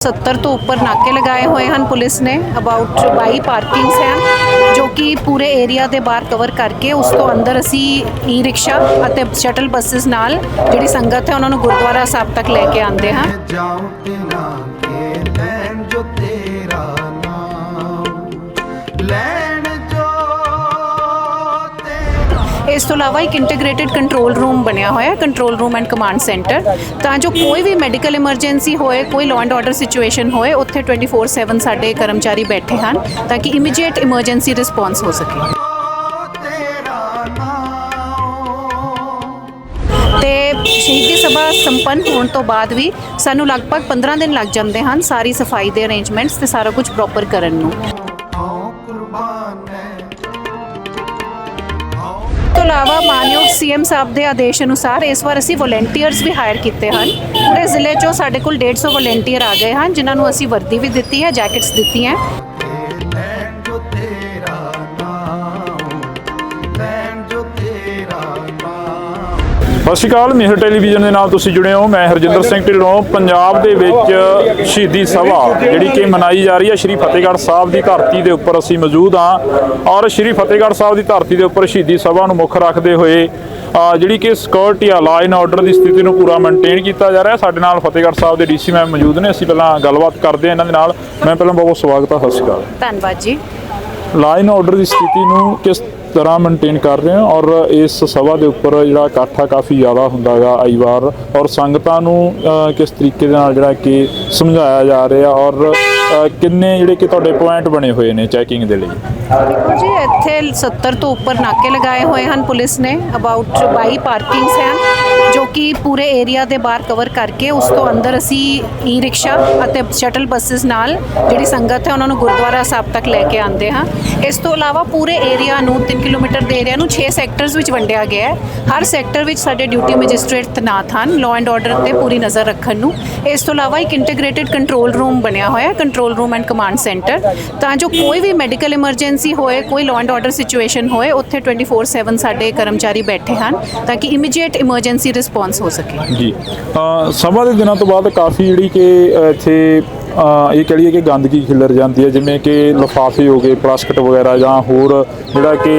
70 ਤੋਂ ਉੱਪਰ ਨਾਕੇ ਲਗਾਏ ਹੋਏ ਹਨ ਪੁਲਿਸ ਨੇ ਅਬਾਊਟ 22 ਪਾਰਕਿੰਗਸ ਹਨ ਜੋ ਕਿ ਪੂਰੇ ਏਰੀਆ ਦੇ ਬਾਹਰ ਕਵਰ ਕਰਕੇ ਉਸ ਤੋਂ ਅੰਦਰ ਅਸੀਂ ਈ ਰਿਕਸ਼ਾ ਅਤੇ ਸ਼ਟਲ ਬੱਸਸ ਨਾਲ ਜਿਹੜੀ ਸੰਗਤ ਹੈ ਉਹਨਾਂ ਨੂੰ ਗੁਰਦੁਆਰਾ ਸਾਹਿਬ ਤੱਕ ਲੈ ਕੇ ਆਉਂਦੇ ਹਾਂ। ਇਸ ਤੋਂ ਇਲਾਵਾ ਇੱਕ ਇੰਟੀਗ੍ਰੇਟਿਡ ਕੰਟਰੋਲ ਰੂਮ ਬਣਿਆ ਹੋਇਆ control room and command centre ਤਾਂ ਜੋ ਕੋਈ ਵੀ ਮੈਡੀਕਲ ਐਮਰਜੈਂਸੀ ਹੋਏ, ਕੋਈ ਲਾਅ ਐਂਡ ਆਰਡਰ ਸਿਚੁਏਸ਼ਨ ਹੋਏ, ਉੱਥੇ 24/7 ਸਾਡੇ ਕਰਮਚਾਰੀ ਬੈਠੇ ਹਨ ਤਾਂ ਕਿ ਇਮੀਡੀਏਟ ਐਮਰਜੈਂਸੀ ਰਿਸਪੌਂਸ ਹੋ ਸਕੇ। ਤੇਰਾ ਤੇ ਸ਼ਹੀਦੀ ਸਭਾ ਸੰਪੰਨ ਹੋਣ ਤੋਂ ਬਾਅਦ ਵੀ ਸਾਨੂੰ ਲਗਭਗ 15 ਦਿਨ ਲੱਗ ਜਾਂਦੇ ਹਨ ਸਾਰੀ ਸਫ਼ਾਈ ਦੇ ਅਰੇਂਜਮੈਂਟਸ ਤੇ ਸਾਰਾ ਕੁਝ ਪ੍ਰੋਪਰ ਕਰਨ ਨੂੰ। ਤੋਂ ਇਲਾਵਾ ਮਾਨਯੋਗ ਸੀਐਮ ਸਾਹਿਬ ਦੇ ਆਦੇਸ਼ ਅਨੁਸਾਰ ਇਸ ਵਾਰ ਅਸੀਂ ਵੋਲੰਟੀਅਰਸ ਵੀ ਹਾਇਰ ਕੀਤੇ ਹਨ। ਪੂਰੇ ਜ਼ਿਲ੍ਹੇ 'ਚੋਂ ਸਾਡੇ ਕੋਲ 150 ਵੋਲੰਟੀਅਰ ਆ ਗਏ ਹਨ, ਜਿਨ੍ਹਾਂ ਨੂੰ ਅਸੀਂ ਵਰਦੀ ਵੀ ਦਿੱਤੀ ਹੈ ਜੈਕਟਸ ਦਿੱਤੀਆਂ ਸਤਿ ਸ਼੍ਰੀ ਅਕਾਲ ਮੇਹਰ ਟੈਲੀਵਿਜ਼ਨ ਦੇ ਨਾਲ ਤੁਸੀਂ ਜੁੜੇ ਹੋ। ਮੈਂ ਹਰਜਿੰਦਰ ਸਿੰਘ ਢਿੱਲੋਂ ਪੰਜਾਬ ਦੇ ਵਿੱਚ ਸ਼ਹੀਦੀ ਸਭਾ ਜਿਹੜੀ ਕਿ ਮਨਾਈ ਜਾ ਰਹੀ ਹੈ ਸ਼੍ਰੀ ਫਤਿਹਗੜ੍ਹ ਸਾਹਿਬ ਦੀ ਧਰਤੀ ਦੇ ਉੱਪਰ ਅਸੀਂ ਮੌਜੂਦ ਹਾਂ ਔਰ ਸ਼੍ਰੀ ਫਤਿਹਗੜ੍ਹ ਸਾਹਿਬ ਦੀ ਧਰਤੀ ਦੇ ਉੱਪਰ ਸ਼ਹੀਦੀ ਸਭਾ ਨੂੰ ਮੁੱਖ ਰੱਖਦੇ ਹੋਏ ਜਿਹੜੀ ਕਿ ਸਿਕਿਉਰਿਟੀ ਆ ਲਾਅ ਐਂਡ ਆਰਡਰ ਦੀ ਸਥਿਤੀ ਨੂੰ ਪੂਰਾ ਮੇਨਟੇਨ ਕੀਤਾ ਜਾ ਰਿਹਾ। ਹੈ ਸਾਡੇ ਨਾਲ ਫਤਿਹਗੜ੍ਹ ਸਾਹਿਬ ਦੇ ਡੀਸੀ ਮੈਮ ਮੌਜੂਦ ਨੇ। ਅਸੀਂ ਪਹਿਲਾਂ ਗੱਲਬਾਤ ਕਰਦੇ ਹਾਂ ਇਹਨਾਂ ਦੇ ਨਾਲ। ਮੈਂ ਪਹਿਲਾਂ ਬਹੁਤ ਬਹੁਤ ਸਵਾਗਤ ਹੈ ਸਤਿ ਸ਼੍ਰੀ ਅਕਾਲ। ਧੰਨਵਾਦ ਜੀ। ਲਾਅ ਐਂਡ ਆਰਡਰ ਦੀ ਸਥਿਤੀ ਨੂੰ ਕਿਸ ਤਰ੍ਹਾਂ ਮੇਨਟੇਨ ਕਰ ਰਹੇ ਹਾਂ ਔਰ ਇਸ ਸਭਾ ਦੇ ਉੱਪਰ ਜਿਹੜਾ ਇਕੱਠਾ ਕਾਫੀ ਜ਼ਿਆਦਾ ਹੁੰਦਾ ਹੈਗਾ ਆਈ ਵਾਰ ਔਰ ਸੰਗਤਾਂ ਨੂੰ ਕਿਸ ਤਰੀਕੇ ਦੇ ਨਾਲ ਜਿਹੜਾ ਕਿ ਸਮਝਾਇਆ ਜਾ ਰਿਹਾ ਔਰ ਕਿੰਨੇ ਜਿਹੜੇ ਕਿ ਤੁਹਾਡੇ ਪੁਆਇੰਟ ਬਣੇ ਹੋਏ ਨੇ ਚੈਕਿੰਗ ਦੇ ਲਈ? ਦੇਖੋ ਜੀ, ਇੱਥੇ 70 ਤੋਂ ਉੱਪਰ ਨਾਕੇ ਲਗਾਏ ਹੋਏ ਹਨ ਪੁਲਿਸ ਨੇ ਅਬਾਊਟ 22 ਪਾਰਕਿੰਗਸ ਹਨ, ਜੋ ਕਿ ਪੂਰੇ ਏਰੀਆ ਦੇ ਬਾਹਰ ਕਵਰ ਕਰਕੇ ਉਸ ਤੋਂ ਅੰਦਰ ਅਸੀਂ ਈ ਰਿਕਸ਼ਾ ਅਤੇ ਸ਼ਟਲ ਬੱਸਸ ਨਾਲ ਜਿਹੜੀ ਸੰਗਤ ਹੈ, ਉਹਨਾਂ ਨੂੰ ਗੁਰਦੁਆਰਾ ਸਾਹਿਬ ਤੱਕ ਲੈ ਕੇ ਆਉਂਦੇ ਹਾਂ। ਇਸ ਤੋਂ ਇਲਾਵਾ ਪੂਰੇ ਏਰੀਆ ਨੂੰ 3 ਕਿਲੋਮੀਟਰ ਦੇ ਏਰੀਆ ਨੂੰ 6 ਸੈਕਟਰਸ ਵਿੱਚ ਵੰਡਿਆ ਗਿਆ ਹੈ। ਹਰ ਸੈਕਟਰ ਵਿੱਚ ਸਾਡੇ ਡਿਊਟੀ ਮੈਜਿਸਟ੍ਰੇਟ ਤੈਨਾਤ ਹਨ ਲਾਅ ਐਂਡ ਆਰਡਰ ਤੇ ਪੂਰੀ ਨਜ਼ਰ ਰੱਖਣ ਨੂੰ। ਇਸ ਤੋਂ ਇਲਾਵਾ ਇੱਕ ਇੰਟੀਗ੍ਰੇਟਿਡ ਕੰਟਰੋਲ ਰੂਮ ਬਣਿਆ ਹੋਇਆ ਹੈ control room and command centre ਤਾਂ ਜੋ ਕੋਈ ਵੀ ਮੈਡੀਕਲ ਐਮਰਜੈਂਸੀ ਹੋਏ ਕੋਈ ਲਾਅ ਐਂਡ ਆਰਡਰ ਸਿਚੁਏਸ਼ਨ ਹੋਏ ਉੱਥੇ 24/7 ਸਾਡੇ ਕਰਮਚਾਰੀ ਬੈਠੇ ਹਨ ਤਾਂ ਕਿ ਇਮੀਡੀਏਟ ਇਮਰਜੈਂਸੀ ਰਿਸਪੌਂਸ ਹੋ ਸਕੇ। ਜੀ ਅ, ਸਭਾ ਦੇ ਦਿਨਾਂ ਤੋਂ ਬਾਅਦ ਕਾਫੀ ਜਿਹੜੀ ਕਿ ਇੱਥੇ ਇਹ ਕਹ ਲਈਏ ਕਿ ਗੰਦਗੀ ਖਿਲਰ ਜਾਂਦੀ ਹੈ, ਜਿਵੇਂ ਕਿ ਲਿਫਾਫੇ ਹੋ ਗਏ, ਪਲਾਸਟਿਕ ਵਗੈਰਾ ਜਾਂ ਹੋਰ, ਜਿਹੜਾ ਕਿ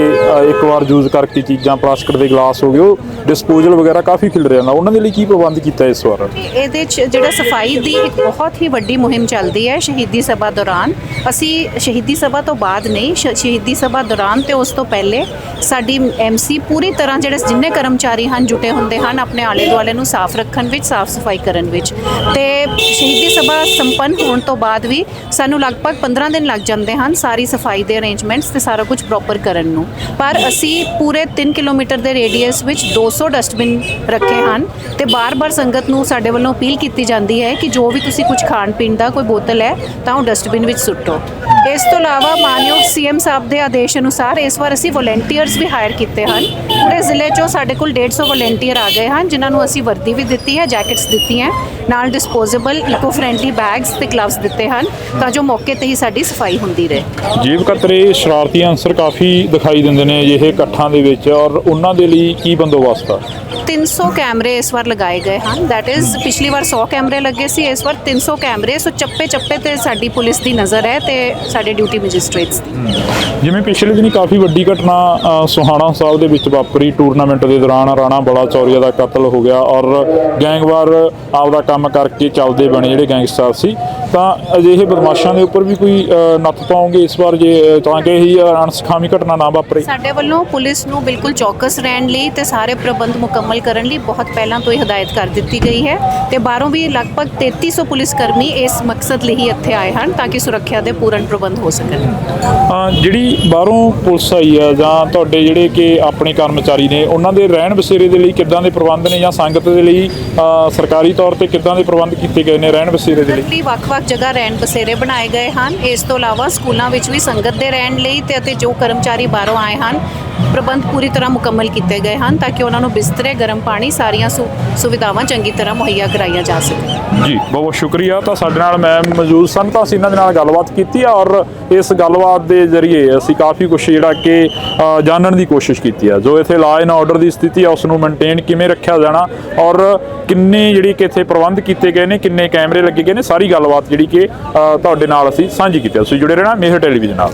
ਇੱਕ ਵਾਰ ਯੂਜ਼ ਕਰਕੇ ਚੀਜ਼ਾਂ, ਪਲਾਸਟਿਕ ਦੇ ਗਲਾਸ ਹੋ ਗਏ, ਉਹ ਡਿਸਪੋਜ਼ਲ ਵਗੈਰਾ ਕਾਫੀ ਖਿਲਰ ਜਾਂਦਾ। ਉਹਨਾਂ ਦੇ ਲਈ ਕੀ ਪ੍ਰਬੰਧ ਕੀਤਾ ਇਸ ਵਾਰ? ਇਹਦੇ ਚ ਜਿਹੜਾ ਸਫ਼ਾਈ ਦੀ ਇੱਕ ਬਹੁਤ ਹੀ ਵੱਡੀ ਮੁਹਿੰਮ ਚੱਲਦੀ ਹੈ ਸ਼ਹੀਦੀ ਸਭਾ ਦੌਰਾਨ। ਅਸੀਂ ਸ਼ਹੀਦੀ ਸਭਾ ਤੋਂ ਬਾਅਦ ਨਹੀਂ ਸ਼ਹੀਦੀ ਸਭਾ ਦੌਰਾਨ ਤੇ ਉਸ ਤੋਂ ਪਹਿਲੇ ਸਾਡੀ ਐਮਸੀ ਪੂਰੀ ਤਰ੍ਹਾਂ ਜਿਹੜੇ ਜਿੰਨੇ ਕਰਮਚਾਰੀ ਹਨ, ਜੁਟੇ ਹੁੰਦੇ ਹਨ, ਆਪਣੇ ਆਲੇ ਦੁਆਲੇ ਨੂੰ ਸਾਫ਼ ਰੱਖਣ ਵਿੱਚ, ਸਾਫ਼ ਸਫ਼ਾਈ ਕਰਨ ਵਿੱਚ। ਤੇ ਸ਼ਹੀਦੀ ਸਭਾ ਸੰਪੰਨ ਹੋਣ ਤੋਂ ਬਾਅਦ ਵੀ ਸਾਨੂੰ ਲਗਭਗ 15 ਦਿਨ ਲੱਗ ਜਾਂਦੇ ਹਨ ਸਾਰੀ ਸਫ਼ਾਈ ਦੇ ਅਰੇਂਜਮੈਂਟਸ ਤੇ ਸਾਰਾ ਕੁਝ ਪ੍ਰੋਪਰ ਕਰਨ ਨੂੰ। ਪਰ ਅਸੀਂ ਪੂਰੇ 3 ਕਿਲੋਮੀਟਰ ਦੇ ਰੇਡੀਅਸ ਵਿੱਚ 200 ਡਸਟਬਿਨ ਰੱਖੇ ਹਨ ਤੇ ਬਾਰ-ਬਾਰ ਸੰਗਤ ਨੂੰ ਸਾਡੇ ਵੱਲੋਂ ਅਪੀਲ ਕੀਤੀ ਜਾਂਦੀ ਹੈ ਕਿ ਜੋ ਵੀ ਤੁਸੀਂ ਕੁਝ ਖਾਣ ਪੀਣ ਦਾ ਕੋਈ ਬੋਤਲ ਹੈ, ਤਾਂ ਉਹ ਡਸਟਬਿਨ ਵਿੱਚ ਸੁੱਟੋ। ਇਸ ਤੋਂ ਇਲਾਵਾ ਮਾਨਯੋਗ ਸੀਐਮ ਸਾਹਿਬ ਦੇ ਆਦੇਸ਼ ਅਨੁਸਾਰ ਇਸ ਵਾਰ ਅਸੀਂ ਵੋਲੰਟੀਅਰਸ ਵੀ ਹਾਇਰ ਕੀਤੇ ਹਨ। ਪੂਰੇ ਜ਼ਿਲ੍ਹੇ 'ਚੋਂ ਸਾਡੇ ਕੋਲ 150 ਵੋਲੰਟੀਅਰ ਆ ਗਏ ਹਨ, ਜਿਨ੍ਹਾਂ ਨੂੰ ਅਸੀਂ ਵਰਦੀ ਵੀ ਦਿੱਤੀ ਹੈ ਜੈਕਟਸ ਦਿੱਤੀਆਂ ਨਾਲ ਡਿਸਪੋਜ਼ੇਬਲ ਇਕੋ ਫ੍ਰੈਂਡਲੀ ਬੈਗਸ ਤੇ ਗਲਵਸ ਦਿੱਤੇ ਹਨ ਤਾਂ ਜੋ ਮੌਕੇ ਤੇ ਹੀ ਸਾਡੀ ਸਫ਼ਾਈ ਹੁੰਦੀ ਰਹੇ। ਜੀਵ ਕਤਰੇ ਸ਼ਰਾਰਤੀ ਅੰਸਰ ਕਾਫੀ ਦਿਖਾਈ ਦਿੰਦੇ ਨੇ ਅਜਿਹੇ ਇਕੱਠਾਂ ਦੇ ਵਿੱਚ ਔਰ ਉਹਨਾਂ ਦੇ ਲਈ ਕੀ ਬੰਦੋਬਸਤ ਆ? 300 ਕੈਮਰੇ ਇਸ ਵਾਰ ਲਗਾਏ ਗਏ ਹਨ। ਥੈਟ ਇਜ਼ ਪਿਛਲੀ ਵਾਰ 100 ਕੈਮਰੇ ਲੱਗੇ ਸੀ ਇਸ ਵਾਰ 300 ਕੈਮਰੇ ਸੋ ਚੱਪੇ ਚੱਪੇ ਤੇ ਸਾਡੀ ਪੁਲਿਸ ਦੀ ਨਜ਼ਰ ਹੈ ਤੇ ਸਾਡੇ ਡਿਊਟੀ ਮੈਜਿਸਟ੍ਰੇਟਸ ਦੀ। ਜਿਵੇਂ ਪਿਛਲੇ ਦਿਨੀ ਕਾਫੀ ਵੱਡੀ ਘਟਨਾ ਸੋਹਾਣਾ ਸਾਹਿਬ ਦੇ ਵਿੱਚ ਵਾਪਰੀ। ਟੂਰਨਾਮੈਂਟ ਦੇ ਦੌਰਾਨ ਰਾਣਾ ਬੜਾ ਚੌਰੀਆ ਦਾ ਕਤਲ ਹੋ ਗਿਆ ਔਰ ਗੈਂਗਵਾਰ ਆਪਦਾ ਕੰਮ ਕਰਕੇ ਚੱਲਦੇ ਬਣੇ ਜਿਹੜੇ ਗੈਂਗਸਟਰ ਸੀ। ਤਾਂ ਅਜਿਹੇ ਬਦਮਾਸ਼ਾਂ ਦੇ ਉੱਪਰ ਵੀ ਕੋਈ ਨੱਥ ਪਾਉਂਗੇ ਇਸ ਵਾਰ ਜੇ ਤਾਂ ਕਿ ਇਹੀ ਅਣਸਖਾਮੀ ਘਟਨਾ ਨਾ ਵਾਪਰੇ। ਸਾਡੇ ਵੱਲੋਂ ਪੁਲਿਸ ਨੂੰ ਬਿਲਕੁਲ ਚੌਕਸ ਰਹਿਣ ਲਈ ਤੇ ਸਾਰੇ ਪ੍ਰਬੰਧ ਮੁਕੰਮਲ ਕਰਨ ਲਈ ਬਹੁਤ ਪਹਿਲਾਂ ਤੋਂ ਹੀ ਹਦਾਇਤ ਕਰ ਦਿੱਤੀ ਗਈ ਹੈ ਤੇ ਬਾਹਰੋਂ ਵੀ ਲਗਭਗ 3300 ਪੁਲਿਸ ਕਰਮੀ ਇਸ ਮਕਸਦ ਲਈ ਹੀ ਇੱਥੇ ਆਏ ਹਨ ਤਾਂ ਕਿ ਸੁਰੱਖਿਆ ਦੇ ਪੂਰਨ ਪ੍ਰਬੰਧ ਹੋ ਸਕਣ। ਜਿਹੜੀ ਬਾਹਰੋਂ ਪੁਲਿਸ ਆਈ ਆ ਜਾਂ ਤੁਹਾਡੇ ਜਿਹੜੇ ਕਿ ਆਪਣੇ ਕਰਮਚਾਰੀ ਨੇ ਉਹਨਾਂ ਦੇ ਰਹਿਣ ਬਸੇਰੇ ਦੇ ਲਈ ਕਿੱਦਾਂ ਦੇ ਪ੍ਰਬੰਧ ਨੇ ਜਾਂ ਸੰਗਤ ਦੇ ਲਈ ਸਰਕਾਰੀ ਤੌਰ ਤੇ ਕਿੱਦਾਂ ਦੇ ਪ੍ਰਬੰਧ ਕੀਤੇ ਗਏ ਨੇ ਰਹਿਣ ਬਸੇਰੇ ਦੇ ਲਈ? ਲਈ ਵੱਖ-ਵੱਖ ਜਗ੍ਹਾ ਰਹਿਣ ਬਸੇਰੇ ਬਣਾਏ ਗਏ ਹਨ। ਇਸ ਤੋਂ ਇਲਾਵਾ ਸਕੂਲਾਂ ਵਿੱਚ ਵੀ ਸੰਗਤ ਦੇ ਰਹਿਣ ਲਈ ਤੇ ਅਤੇ ਜੋ ਕਰਮਚਾਰੀ ਬਾਹਰੋਂ ਆਏ ਹਨ, ਪ੍ਰਬੰਧ ਪੂਰੀ ਤਰ੍ਹਾਂ ਮੁਕੰਮਲ ਕੀਤੇ ਗਏ ਹਨ ਤਾਂ ਕਿ ਉਹਨਾਂ ਨੂੰ ਬਿਸਤਰੇ, ਗਰਮ ਪਾਣੀ, ਸਾਰੀਆਂ ਸੁ- ਸੁਵਿਧਾਵਾਂ ਚੰਗੀ ਤਰ੍ਹਾਂ ਮੁਹੱਈਆ ਕਰਾਈਆਂ ਜਾ ਸਕਣ। ਜੀ ਬਹੁਤ ਬਹੁਤ ਸ਼ੁਕਰੀਆ। ਤਾਂ ਸਾਡੇ ਨਾਲ ਮੈਮ ਮੌਜੂਦ ਸਨ, ਤਾਂ ਅਸੀਂ ਇਹਨਾਂ ਦੇ ਨਾਲ ਗੱਲਬਾਤ ਕੀਤੀ ਆ ਔਰ ਇਸ ਗੱਲਬਾਤ ਦੇ ਜ਼ਰੀਏ ਅਸੀਂ ਕਾਫੀ ਕੁਝ ਜਿਹੜਾ ਕਿ ਜਾਣਨ ਦੀ ਕੋਸ਼ਿਸ਼ ਕੀਤੀ ਆ। ਜੋ ਇੱਥੇ ਲਾਅ ਐਂਡ ਆਰਡਰ ਦੀ ਸਥਿਤੀ ਆ ਉਸ ਨੂੰ ਮੇਨਟੇਨ ਕਿਵੇਂ ਰੱਖਿਆ ਜਾਣਾ ਔਰ ਕਿੰਨੇ ਜਿਹੜੀ ਕਿ ਇੱਥੇ ਪ੍ਰਬੰਧ ਕੀਤੇ ਗਏ ਨੇ, ਕਿੰਨੇ ਕੈਮਰੇ ਲੱਗੇ ਗਏ ਨੇ, ਸਾਰੀ ਗੱਲਬਾਤ ਜਿਹੜੀ ਕਿ ਤੁਹਾਡੇ ਨਾਲ ਅਸੀਂ ਸਾਂਝੀ ਕੀਤੀ ਆ। ਤੁਸੀਂ ਜੁੜੇ ਰਹਿਣਾ ਮੇਹਰ ਟੈਲੀਵਿਜ਼ਨ ਨਾਲ।